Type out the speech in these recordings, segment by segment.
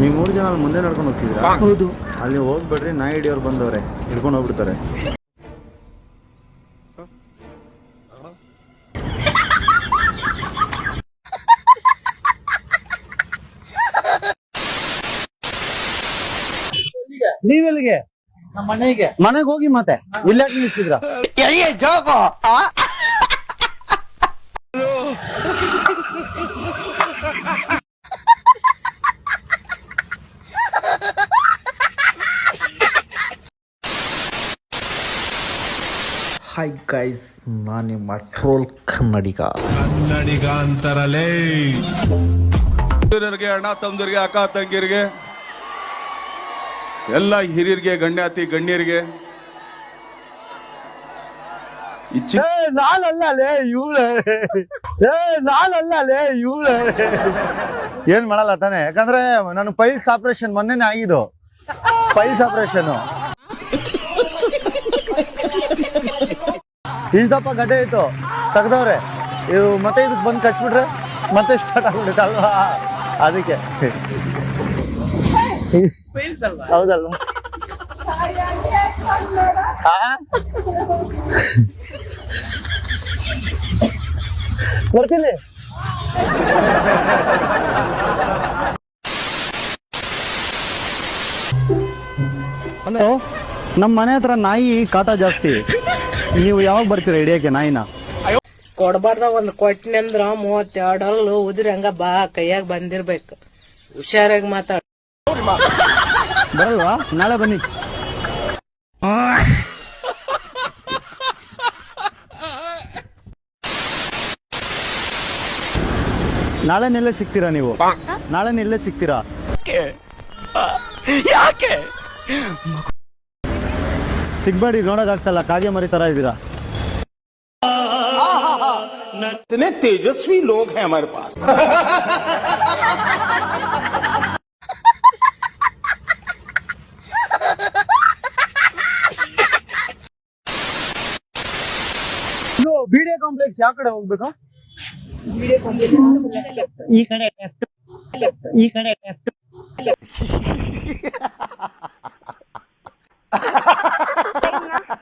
ನೀವು ಮೂರು ಜನ ಅಲ್ಲಿ ಮುಂದೆ ನಡ್ಕೊಂಡು ಹೋಗ್ತಿದ್ದೀರಾ? ಹೌದು. ಅಲ್ಲಿ ಹೋಗ್ಬೇಡ್ರಿ ನಾಯಿ ಹಿಡಿಯೋರು ಬಂದವ್ರೆ. ಹಿಡ್ಕೊಂಡು ಹೋಗ್ಬಿಡ್ತಾರೆ. ನೀವೆಲ್ಲಿಗೆ ನಮ್ಮ ಮನೆಗೆ. ಮನೆಗೆ ಹೋಗಿ ಮತ್ತೆ. ಇಲ್ಲ ನಿಲ್ಲಿಸಿದ್ರ? ಹಾಯ್ ಗೈಸ್ ನಾನು ನಿಮ್ಮ ಟ್ರೋಲ್ ಕನ್ನಡಿಗ. ಕನ್ನಡಿಗ ಅಂತರಲೇ. ಅಣ್ಣ ತಮ್ಮದರಿಗೆ ಅಕ್ಕ ತಂಗಿರಿಗೆ ಎಲ್ಲ ಹಿರಿಯರಿಗೆ ಗಣ್ಯಾತಿ ಗಣ್ಯರಿಗೆ. ನಾನಲ್ಲ ಏ ನಾನಲ್ಲ ಏನ್ ಮಾಡಲ್ಲ ತಾನೆ? ಯಾಕಂದ್ರೆ ನಾನು ಪೈಲ್ಸ್ ಆಪರೇಷನ್ ಮೊನ್ನೆನೆ ಆಗಿದ್ದು. ಪೈಲ್ಸ್ ಆಪರೇಷನ್ ಇಷ್ಟಪ್ಪ ಗಡ್ಡೆ ಇತ್ತು. ತೆಗ್ದವ್ರೆ. ಇವು ಮತ್ತೆ ಇದಕ್ಕೆ ಬಂದು ಕಚ್ಬಿಟ್ರೆ ಮತ್ತೆ ಸ್ಟಾರ್ಟ್ ಆಗ್ಬಿಡುತ್ತೆ ಅಲ್ವಾ? ಅದಕ್ಕೆ. ಹೌದಲ್ವಾ? ಬರ್ತೀನಿ. ಹಲೋ ನಮ್ಮ ಮನೆ ಹತ್ರ ನಾಯಿ ಕಾಟ ಜಾಸ್ತಿ. ನೀವು ಯಾವಾಗ ಬರ್ತೀರಾ ಹಿಡಿಯಕ್ಕೆ ನಾಯಿನ? ಕೊಡಬಾರ್ದ ಒಂದ್ ಕೊಟ್ಟಿನಿ ಅಂದ್ರ ಮೂವತ್ತೆರಡು ಅಲ್ಲು ಉದ್ರಿ ಹಂಗ ಬಾ ಕೈಯಾಗ ಬಂದಿರ್ಬೇಕು. ಹುಷಾರಾಗಿ ಮಾತಾಡ. ಬರಲ್ವಾ? ನಾಳೆ ಬನ್ನಿ. ನಾಳೆ ನೆಲ್ಲೇ ಸಿಗ್ತೀರಾ ನೀವು? ನಾಳೆ ನೆಲ್ಲೇ ಸಿಗ್ತೀರಾ? ಸಿಗ್ಬೇಡಿ ನೋಡೋದಾಗ್ತಲ್ಲ ಕಾಗೆ ಮರಿ ತರ ಇದ್ದೀರಾ इतने तेजस्वी लोग हैं हमारे पास ಇದು ಬಿಡಿಎ ಕಾಂಪ್ಲೆಕ್ಸ್ ಯಾವ ಕಡೆ ಹೋಗ್ಬೇಕು ಈ ಕಡೆ left. ಈ ಕಡೆ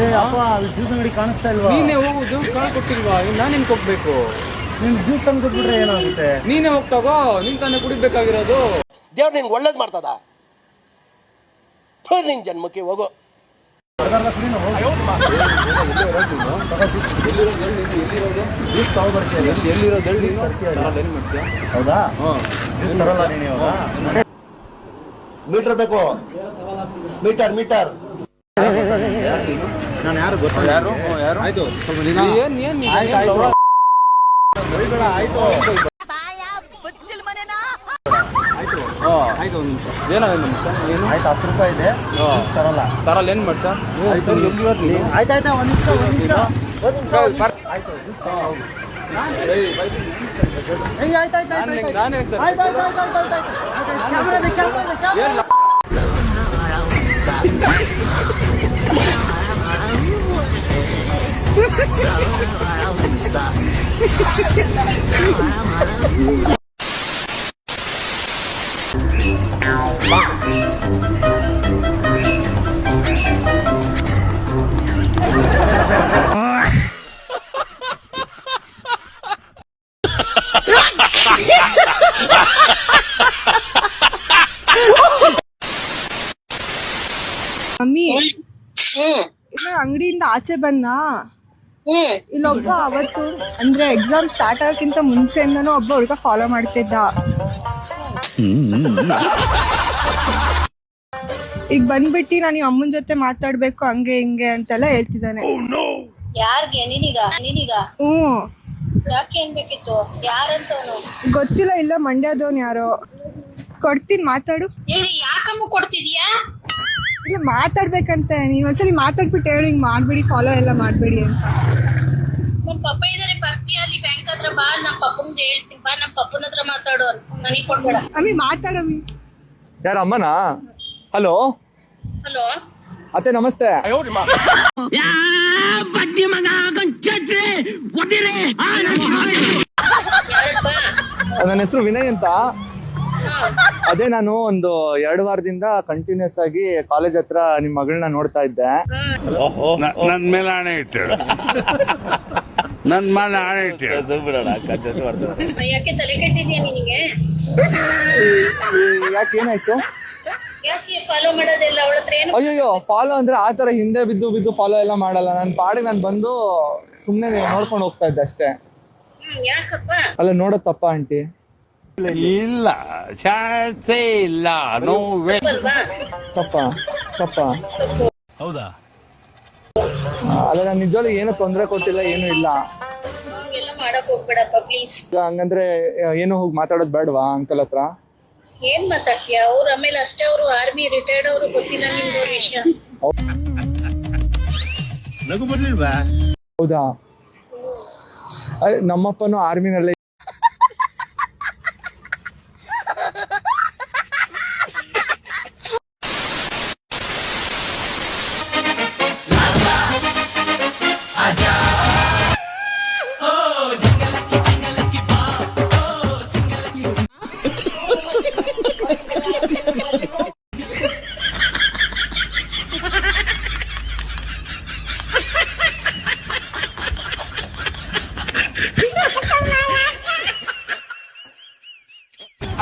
ಏ ಅಪ್ಪ ಅಲ್ಲಿ ಜ್ಯೂಸ್ ಅಂಗಡಿ ಕಾಣಿಸ್ತಾ ಇಲ್ವಾ? ನೀನೇ ಜ್ಯೂಸ್ ಕಾಲ್ ಕೊಟ್ಟಿಲ್ವಾ? ನಾನು ನಿಮ್ಗೆ ಹೋಗ್ಬೇಕು? ನಿನ್ ಜ್ಯೂಸ್ ತಂದು ಕೊಟ್ಬಿಟ್ರೆ ಏನಾಗುತ್ತೆ? ನೀನೇ ಹೋಗ್ತಾಗೋ ನಿನ್ ತಾನೇ ಕುಡಿಬೇಕಾಗಿರೋದು? ದೇವ್ರು ನಿಂಗೆ ಒಳ್ಳೇದು ಮಾಡ್ತದ? ಥು, ನಿನ್ ಜನ್ಮಕ್ಕೆ ಹೋಗು. ಎಲ್ಲಿರೋದು ಎಲ್ಲಿ ಎಲ್ಲಿರೋದು ಎಲ್ಲಿ ಮಾಡ್ತೀಯ ಹೌದಾ ಜ್ಯೂಸ್ ಬರಲ್ಲ ನೀನು ಮೀಟರ್ ಬೇಕು. Meter meter. ನಾನು ಯಾರು ಗೊತ್ತಾ? ಯಾರು? ಯಾರು? ಆಯ್ತು ಸ್ವಲ್ಪ ಏನು ಏನ್ ಏನ್ ನೀನು? ಆಯ್ತು ಆಯ್ತು. ಬೈಬೇಡ, ಆಯ್ತು. ಆಯ್ತು ಆಯ್ತು ಒಂದು ನಿಮಿಷ. ಏನು ಆಯ್ತು ಹತ್ತು ರೂಪಾಯಿ ಇದೆ. ತರಲ್ಲ. ತರಲ್ಲಿ ಏನ್ ಮಾಡ್ತಾ? ಆಯ್ತು? ಆಯ್ತು ಆಯ್ತು ಒಂದ್ ನಿಮಿಷ ಒಂದ್ ನಿಮಿಷ. ಒಂದ್ ನಿಮಿಷ, ಆಯ್ತು ಜ್ಯೂಸ್ ತಗೊಂಡು ಹೋಗು. ಏಯ್, ಆಯ್ತು ಆಯ್ತು ಆಯ್ತು ನಾನ್ ಆಯ್ತು ನಿಂಗ್- ನಾನ್ ಹೇಳ್ತಾ ಆಯ್ತು ಆಯ್ತು ಆಯ್ತು ಆಯ್ತು ಆಯ್ತು. ಆಯ್ತು ಕ್ಯಾಮ್ರಾ ಇದೆ ಕ್ಯಾಮ್ರಾ ಇದೆ ಕ್ಯಾಮ್ರಾ ಏನ್ ಮಮ್ಮಿ ಇಲ್ಲ ಅಂಗಡಿಯಿಂದ ಆಚೆ ಬನ್ನ ಇಲ್ಲೊಬ್ಬ ಅವತ್ತು ಅಂದ್ರೆ ಎಕ್ಸಾಮ್ ಸ್ಟಾರ್ಟ್ ಆಗಕ್ಕಿಂತ ಮುಂಚೆಯಿಂದನೂ ಒಬ್ಬ ಹುಡುಗ ಫಾಲೋ ಮಾಡ್ತಿದ್ದ. ಈಗ ಬಂದ್ಬಿಟ್ಟು ನಾನು ಈ ಅಮ್ಮನ ಜೊತೆ ಮಾತಾಡ್ಬೇಕು ಹಂಗೆ ಹಿಂಗೆ ಅಂತೆಲ್ಲ ಹೇಳ್ತಿದ್ದಾನೆ. ಯಾರ್ಗೆ? ನಿನೀಗ? ನಿನಿಗ? ಹ್ಮ್ ಯಾಕೆ ಯಾರಂತವನು? ಗೊತ್ತಿಲ್ಲ ಇಲ್ಲ ಮಂಡ್ಯದವನ್ ಯಾರೋ. ಕೊಡ್ತೀನಿ ಮಾತಾಡು. ಏ ಯಾಕಮ್ಮ ಕೊಡ್ತಿದ್ಯಾ? ಇಲ್ಲ ಮಾತಾಡ್ಬೇಕಂತೆ. ನೀವ್ ಒಂದ್ಸಲಿ ಮಾತಾಡ್ಬಿಟ್ಟು ಹೇಳು ಹಿಂಗ್ ಮಾಡ್ಬೇಡಿ ಫಾಲೋ ಎಲ್ಲ ಮಾಡ್ಬೇಡಿ ಅಂತ. ನಮ್ ಪಪ್ಪ ಇದಾರೆ ಬರ್ತೀಯ ಅಲ್ಲಿ ಬ್ಯಾಂಕ್ ಹತ್ರ ಬಾ ನಮ್ ಪಪ್ಪಂಗೆ ಹೇಳ್ತೀನಿ. ಬಾ ನಮ್ ಪಪ್ಪನ ಹತ್ರ ಮಾತಾಡು ನನಗ್ ಕೊಡ್ಬೇಡ. ಅಮ್ಮಿ ಮಾತಾಡಮ್ಮಿ ಯಾರ ಅಮ್ಮನಾ? ಹಲೋ? ಹಲೋ? ಅತ್ತೆ ನಮಸ್ತೆ. ನನ್ನ ಹೆಸರು ವಿನಯ್ ಅಂತ. ಅದೇ ನಾನು ಒಂದು ಎರಡು ವಾರದಿಂದ ಕಂಟಿನ್ಯೂಸ್ ಆಗಿ ಕಾಲೇಜ್ ಹತ್ರ ನಿಮ್ ಮಗಳನ್ನ ನೋಡ್ತಾ ಇದ್ದೆ. ನನ್ ಮೇಲೆ ಆಣೆ ಇಟ್ಟು ನನ್ ಮೇಲೆ ಆಣೆ ಇಟ್ಟು ಯಾಕೆ ತಲೆ ಕೆಟ್ಟಿದ್ಯಾ ನಿನಗೆ? ಯಾಕೆ ಏನಾಯ್ತು? ಯಾಕೆ ಫಾಲೋ ಮಾಡೋದಿಲ್ಲ ಅವಳ ಹತ್ರ ಏನು ಅಯ್ಯಯ್ಯೋ ಫಾಲೋ ಅಂದ್ರೆ ಆ ತರ ಹಿಂದೆ ಬಿದ್ದು ಬಿದ್ದು ಫಾಲೋ ಎಲ್ಲ ಮಾಡಲ್ಲ. ನಾನು ಪಾಡಿ ನಾನು ಬಂದು ಸುಮ್ಮನೆ ನೋಡ್ಕೊಂಡು ಹೋಗ್ತಾ ಇದ್ದೆ ಅಷ್ಟೇ. ಹ್ಮ್ ಯಾಕಪ್ಪ? ಅಲ್ಲ ನೋಡೋದ್ ತಪ್ಪ ಆಂಟಿ. ಇಲ್ಲ ಚಾನ್ಸೇ ಇಲ್ಲ ನೋವೇ ತಪ್ಪ ತಪ್ಪ. ಹೌದಾ? ಅಲ್ಲ ನಾನು ನಿಜವಾಗ್ಲೂ ಏನು ತೊಂದರೆ ಕೊಟ್ಟಿಲ್ಲ ಏನು ಇಲ್ಲ. ಹಂಗೆಲ್ಲ ಮಾಡಕ್ ಹೋಗ್ಬೇಡಪ್ಪ ಪ್ಲೀಸ್ ಈಗ ಹಂಗಂದ್ರೆ ಏನು ಹೋಗಿ ಮಾತಾಡೋದು ಬೇಡವಾ ಅಂಕಲ್ ಹತ್ರ? ಏನ್ ಮಾತಾಡ್ತೀಯ? ಅವ್ರು ಆಮೇಲೆ ಅಷ್ಟೇ ಅವರು ಆರ್ಮಿ ರಿಟೈರ್ಡ್ ಅವರು ಗೊತ್ತಿಲ್ಲ ನಿಮ್ಗೆ ಅವ್ರ ವಿಷಯ ಹೌದಾ? ಅಯ್ಯ, ನಮ್ಮಪ್ಪನೂ ಆರ್ಮಿನಲ್ಲೇ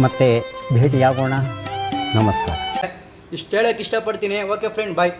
ಮತ್ತೆ ಭೇಟಿಯಾಗೋಣ. ನಮಸ್ಕಾರ. ಇಷ್ಟು ಹೇಳಕ್ಕೆ ಇಷ್ಟಪಡ್ತೀನಿ. Okay friend bye